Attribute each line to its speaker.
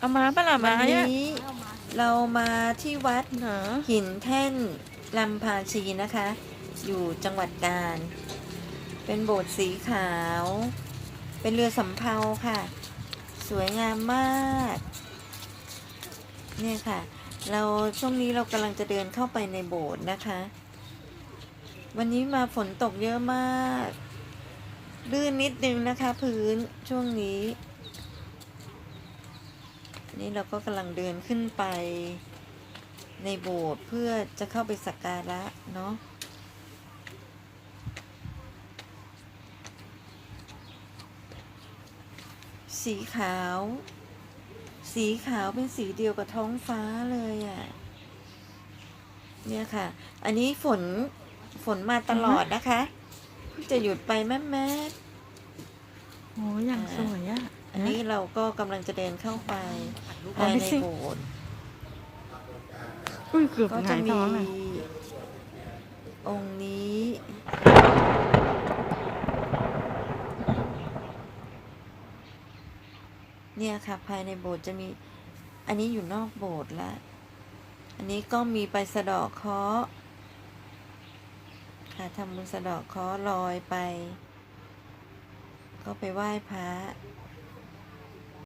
Speaker 1: เอามาปะล่ะ
Speaker 2: วั
Speaker 1: มานเนี่ย
Speaker 2: นี้เรามาที่วัด
Speaker 1: เหรอ
Speaker 2: หินแท่นลำพาชีนะคะ อยู่จังหวัดกาญเป็นโบสถ์สีขาว เป็นเรือสำเภาค่ะ สวยงามมากเนี่ยค่ะ เราช่วงนี้เรากำลังจะเดินเข้าไปในโบสถ์นะคะ วันนี้มาฝนตกเยอะมากลื่นนิดนึงนะคะ พื้นช่วงนี้ นี่เราก็กำลังเดินขึ้นไปในโบสถ์เพื่อจะเข้าไปสักการะเนาะสีขาว สีขาวเป็นสีเดียวกับท้องฟ้าเลยอะ่ะ เนี่ยค่ะ อันนี้ฝน ฝนมาตลอดนะคะ จะหยุดไปแม่แม่
Speaker 1: โอ้ยอย่างสวยอะ
Speaker 2: อันนี้ เราก็กำลังจะเดินเข้าไป
Speaker 1: เอา
Speaker 2: ภาย
Speaker 1: ไป
Speaker 2: ใน
Speaker 1: สิ
Speaker 2: โบสถ์
Speaker 1: อุ้ยเกือบ
Speaker 2: ก็
Speaker 1: ห
Speaker 2: จะ
Speaker 1: งาย
Speaker 2: มี
Speaker 1: ท้องเลย
Speaker 2: องค์นี้ เนี่ยค่ะ ภายในโบสถ์จะมี อันนี้อยู่นอกโบสถ์ละ อันนี้ก็มีไปสะเดาะเคราะห์ค่ะทำบุญสะเดาะเคราะห์ลอยไป ก็ไปไหว้พระ